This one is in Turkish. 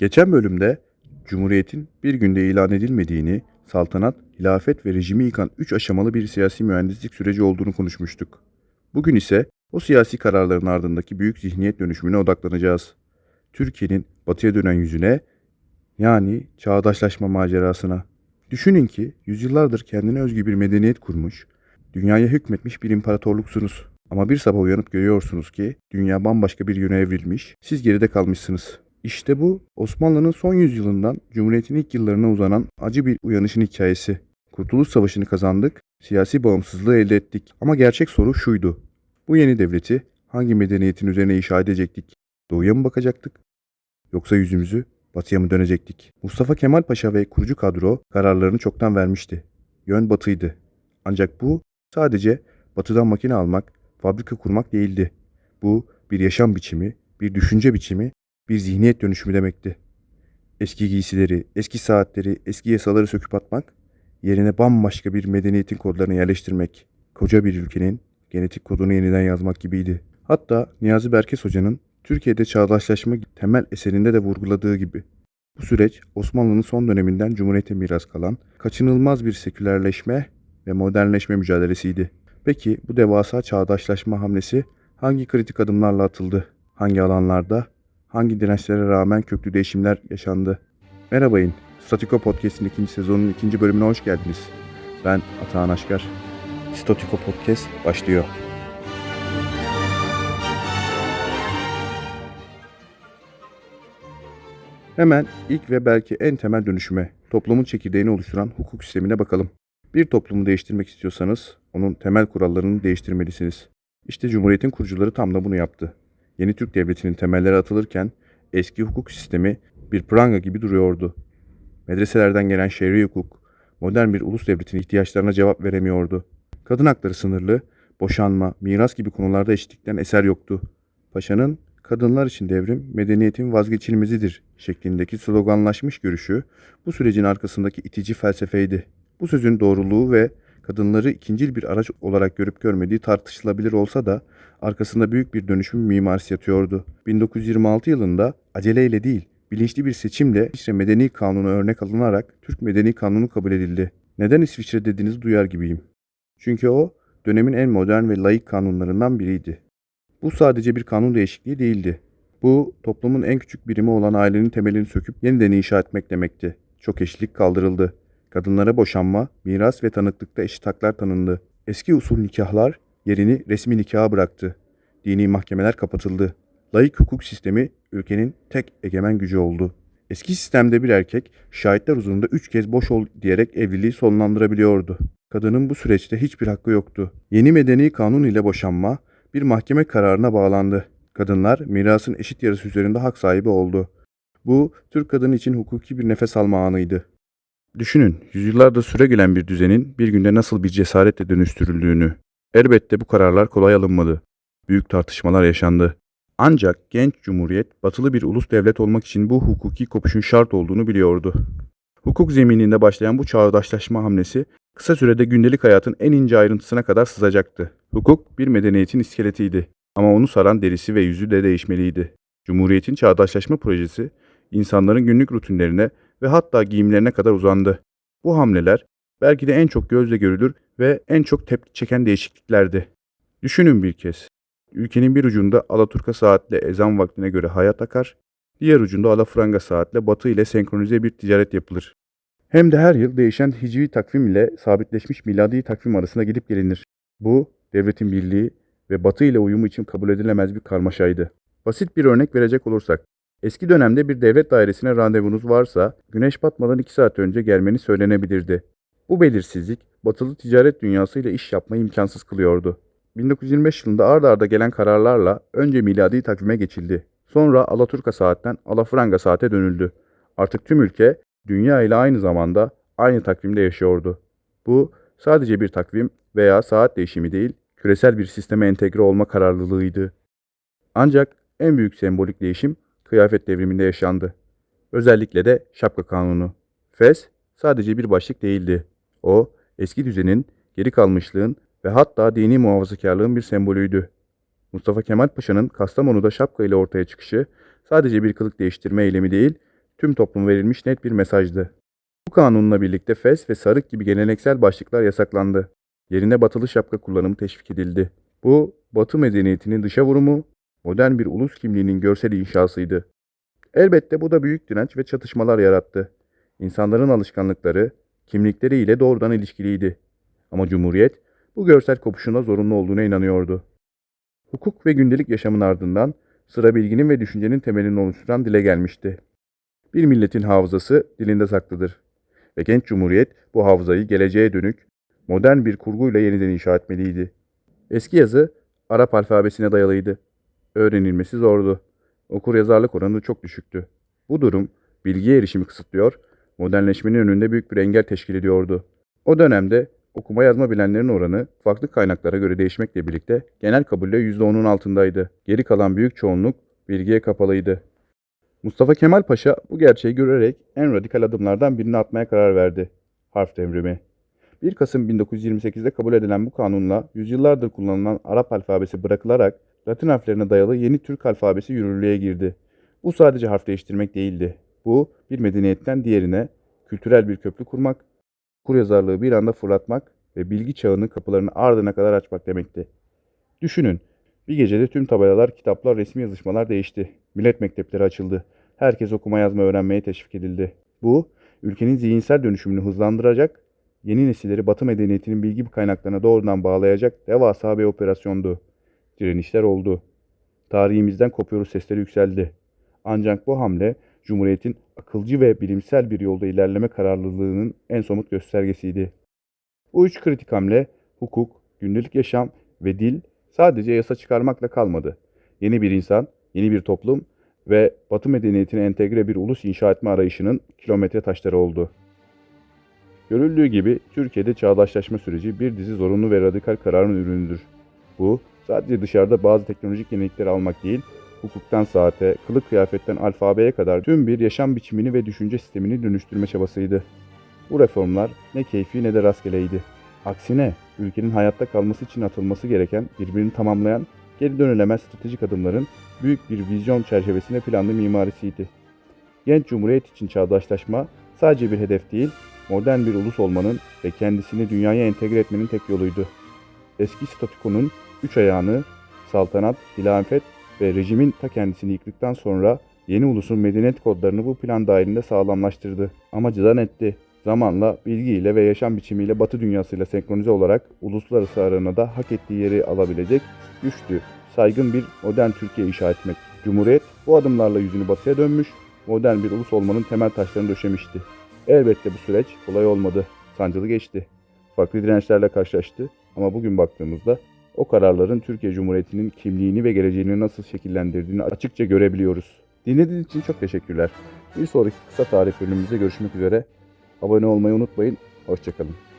Geçen bölümde Cumhuriyet'in bir günde ilan edilmediğini, saltanat, hilafet ve rejimi yıkan üç aşamalı bir siyasi mühendislik süreci olduğunu konuşmuştuk. Bugün ise o siyasi kararların ardındaki büyük zihniyet dönüşümüne odaklanacağız. Türkiye'nin batıya dönen yüzüne, yani çağdaşlaşma macerasına. Düşünün ki yüzyıllardır kendine özgü bir medeniyet kurmuş, dünyaya hükmetmiş bir imparatorluksunuz. Ama bir sabah uyanıp görüyorsunuz ki dünya bambaşka bir yöne evrilmiş, siz geride kalmışsınız. İşte bu Osmanlı'nın son yüzyılından Cumhuriyet'in ilk yıllarına uzanan acı bir uyanışın hikayesi. Kurtuluş Savaşı'nı kazandık, siyasi bağımsızlığı elde ettik. Ama gerçek soru şuydu. Bu yeni devleti hangi medeniyetin üzerine inşa edecektik? Doğuya mı bakacaktık? Yoksa yüzümüzü batıya mı dönecektik? Mustafa Kemal Paşa ve kurucu kadro kararlarını çoktan vermişti. Yön batıydı. Ancak bu sadece batıdan makine almak, fabrika kurmak değildi. Bu bir yaşam biçimi, bir düşünce biçimi, bir zihniyet dönüşümü demekti. Eski giysileri, eski saatleri, eski yasaları söküp atmak, yerine bambaşka bir medeniyetin kodlarını yerleştirmek, koca bir ülkenin genetik kodunu yeniden yazmak gibiydi. Hatta Niyazi Berkes Hoca'nın Türkiye'de çağdaşlaşma temel eserinde de vurguladığı gibi. Bu süreç Osmanlı'nın son döneminden Cumhuriyet'e miras kalan kaçınılmaz bir sekülerleşme ve modernleşme mücadelesiydi. Peki bu devasa çağdaşlaşma hamlesi hangi kritik adımlarla atıldı? Hangi alanlarda? Hangi dirençlere rağmen köklü değişimler yaşandı? Merhabayın. Statiko Podcast'in ikinci sezonunun ikinci bölümüne hoş geldiniz. Ben Atahan Aşkar. Statiko Podcast başlıyor. Hemen ilk ve belki en temel dönüşüme, toplumun çekirdeğini oluşturan hukuk sistemine bakalım. Bir toplumu değiştirmek istiyorsanız onun temel kurallarını değiştirmelisiniz. İşte Cumhuriyet'in kurucuları tam da bunu yaptı. Yeni Türk Devleti'nin temelleri atılırken eski hukuk sistemi bir pranga gibi duruyordu. Medreselerden gelen şer'i hukuk, modern bir ulus devletinin ihtiyaçlarına cevap veremiyordu. Kadın hakları sınırlı, boşanma, miras gibi konularda eşitlikten eser yoktu. Paşa'nın kadınlar için devrim medeniyetin vazgeçilmezidir şeklindeki sloganlaşmış görüşü bu sürecin arkasındaki itici felsefeydi. Bu sözün doğruluğu ve kadınları ikincil bir araç olarak görüp görmediği tartışılabilir olsa da arkasında büyük bir dönüşüm mimarisi yatıyordu. 1926 yılında aceleyle değil, bilinçli bir seçimle İsviçre Medeni Kanunu örnek alınarak Türk Medeni Kanunu kabul edildi. Neden İsviçre dediğinizi duyar gibiyim. Çünkü o dönemin en modern ve layık kanunlarından biriydi. Bu sadece bir kanun değişikliği değildi. Bu toplumun en küçük birimi olan ailenin temelini söküp yeniden inşa etmek demekti. Çok eşlik kaldırıldı. Kadınlara boşanma, miras ve tanıklıkta eşit haklar tanındı. Eski usul nikahlar yerini resmi nikaha bıraktı. Dini mahkemeler kapatıldı. Layık hukuk sistemi ülkenin tek egemen gücü oldu. Eski sistemde bir erkek şahitler huzurunda üç kez boş ol diyerek evliliği sonlandırabiliyordu. Kadının bu süreçte hiçbir hakkı yoktu. Yeni medeni kanun ile boşanma bir mahkeme kararına bağlandı. Kadınlar mirasın eşit yarısı üzerinde hak sahibi oldu. Bu Türk kadını için hukuki bir nefes alma anıydı. Düşünün, yüzyıllardır süre gelen bir düzenin bir günde nasıl bir cesaretle dönüştürüldüğünü. Elbette bu kararlar kolay alınmadı. Büyük tartışmalar yaşandı. Ancak genç cumhuriyet batılı bir ulus devlet olmak için bu hukuki kopuşun şart olduğunu biliyordu. Hukuk zemininde başlayan bu çağdaşlaşma hamlesi kısa sürede gündelik hayatın en ince ayrıntısına kadar sızacaktı. Hukuk bir medeniyetin iskeletiydi ama onu saran derisi ve yüzü de değişmeliydi. Cumhuriyetin çağdaşlaşma projesi insanların günlük rutinlerine ve hatta giyimlerine kadar uzandı. Bu hamleler belki de en çok gözle görülür ve en çok tepki çeken değişikliklerdi. Düşünün bir kez. Ülkenin bir ucunda Alaturka saatle ezan vaktine göre hayat akar, diğer ucunda Alafranga saatle batı ile senkronize bir ticaret yapılır. Hem de her yıl değişen hicri takvim ile sabitleşmiş miladi takvim arasında gidip gelinir. Bu, devletin birliği ve batı ile uyumu için kabul edilemez bir karmaşaydı. Basit bir örnek verecek olursak, eski dönemde bir devlet dairesine randevunuz varsa, güneş batmadan 2 saat önce gelmeni söylenebilirdi. Bu belirsizlik, batılı ticaret dünyasıyla iş yapmayı imkansız kılıyordu. 1925 yılında ard arda gelen kararlarla önce miladi takvime geçildi. Sonra Alaturka saatten Alafranga saate dönüldü. Artık tüm ülke dünya ile aynı zamanda aynı takvimde yaşıyordu. Bu sadece bir takvim veya saat değişimi değil, küresel bir sisteme entegre olma kararlılığıydı. Ancak en büyük sembolik değişim kıyafet devriminde yaşandı. Özellikle de şapka kanunu. Fes sadece bir başlık değildi. O eski düzenin, geri kalmışlığın ve hatta dini muhafazakarlığın bir sembolüydü. Mustafa Kemal Paşa'nın Kastamonu'da şapka ile ortaya çıkışı sadece bir kılık değiştirme eylemi değil, tüm topluma verilmiş net bir mesajdı. Bu kanunla birlikte fes ve sarık gibi geleneksel başlıklar yasaklandı. Yerine batılı şapka kullanımı teşvik edildi. Bu, Batı medeniyetinin dışa vurumu, modern bir ulus kimliğinin görsel inşasıydı. Elbette bu da büyük direnç ve çatışmalar yarattı. İnsanların alışkanlıkları, kimlikleri ile doğrudan ilişkiliydi. Ama Cumhuriyet bu görsel kopuşuna zorunlu olduğuna inanıyordu. Hukuk ve gündelik yaşamın ardından sıra bilginin ve düşüncenin temelini oluşturan dile gelmişti. Bir milletin hafızası dilinde saklıdır. Ve genç cumhuriyet bu hafızayı geleceğe dönük modern bir kurguyla yeniden inşa etmeliydi. Eski yazı Arap alfabesine dayalıydı. Öğrenilmesi zordu. Okur yazarlık oranı çok düşüktü. Bu durum bilgiye erişimi kısıtlıyor, modernleşmenin önünde büyük bir engel teşkil ediyordu. O dönemde okuma yazma bilenlerin oranı farklı kaynaklara göre değişmekle birlikte genel kabulle %10'un altındaydı. Geri kalan büyük çoğunluk bilgiye kapalıydı. Mustafa Kemal Paşa bu gerçeği görerek en radikal adımlardan birini atmaya karar verdi. Harf devrimi. 1 Kasım 1928'de kabul edilen bu kanunla yüzyıllardır kullanılan Arap alfabesi bırakılarak Latin harflerine dayalı yeni Türk alfabesi yürürlüğe girdi. Bu sadece harf değiştirmek değildi. Bu bir medeniyetten diğerine kültürel bir köprü kurmak, kur yazarlığı bir anda fırlatmak ve bilgi çağının kapılarını ardına kadar açmak demekti. Düşünün, bir gecede tüm tabelalar, kitaplar, resmi yazışmalar değişti. Millet mektepleri açıldı. Herkes okuma yazma öğrenmeye teşvik edildi. Bu, ülkenin zihinsel dönüşümünü hızlandıracak, yeni nesilleri Batı medeniyetinin bilgi kaynaklarına doğrudan bağlayacak devasa bir operasyondu. Direnişler oldu. Tarihimizden kopuyoruz sesleri yükseldi. Ancak bu hamle Cumhuriyet'in akılcı ve bilimsel bir yolda ilerleme kararlılığının en somut göstergesiydi. Bu üç kritik hamle hukuk, gündelik yaşam ve dil sadece yasa çıkarmakla kalmadı. Yeni bir insan, yeni bir toplum ve Batı medeniyetine entegre bir ulus inşa etme arayışının kilometre taşları oldu. Görüldüğü gibi Türkiye'de çağdaşlaşma süreci bir dizi zorunlu ve radikal kararın ürünüdür. Bu sadece dışarıda bazı teknolojik yenilikleri almak değil, hukuktan saate, kılık kıyafetten alfabeye kadar tüm bir yaşam biçimini ve düşünce sistemini dönüştürme çabasıydı. Bu reformlar ne keyfi ne de rastgeleydi. Aksine ülkenin hayatta kalması için atılması gereken, birbirini tamamlayan, geri dönülemez stratejik adımların büyük bir vizyon çerçevesinde planlı mimarisiydi. Genç Cumhuriyet için çağdaşlaşma sadece bir hedef değil, modern bir ulus olmanın ve kendisini dünyaya entegre etmenin tek yoluydu. Eski statükonun üç ayağını, saltanat, hilafet ve rejimin ta kendisini yıktıktan sonra yeni ulusun medeniyet kodlarını bu plan dahilinde sağlamlaştırdı. Amacı da netti. Zamanla bilgiyle ve yaşam biçimiyle Batı dünyasıyla senkronize olarak uluslararası arenada hak ettiği yeri alabilecek güçlü, saygın bir modern Türkiye inşa etmek. Cumhuriyet bu adımlarla yüzünü batıya dönmüş, modern bir ulus olmanın temel taşlarını döşemişti. Elbette bu süreç kolay olmadı, sancılı geçti. Farklı dirençlerle karşılaştı ama bugün baktığımızda o kararların Türkiye Cumhuriyeti'nin kimliğini ve geleceğini nasıl şekillendirdiğini açıkça görebiliyoruz. Dinlediğiniz için çok teşekkürler. Bir sonraki kısa tarih bölümümüzde görüşmek üzere. Abone olmayı unutmayın. Hoşçakalın.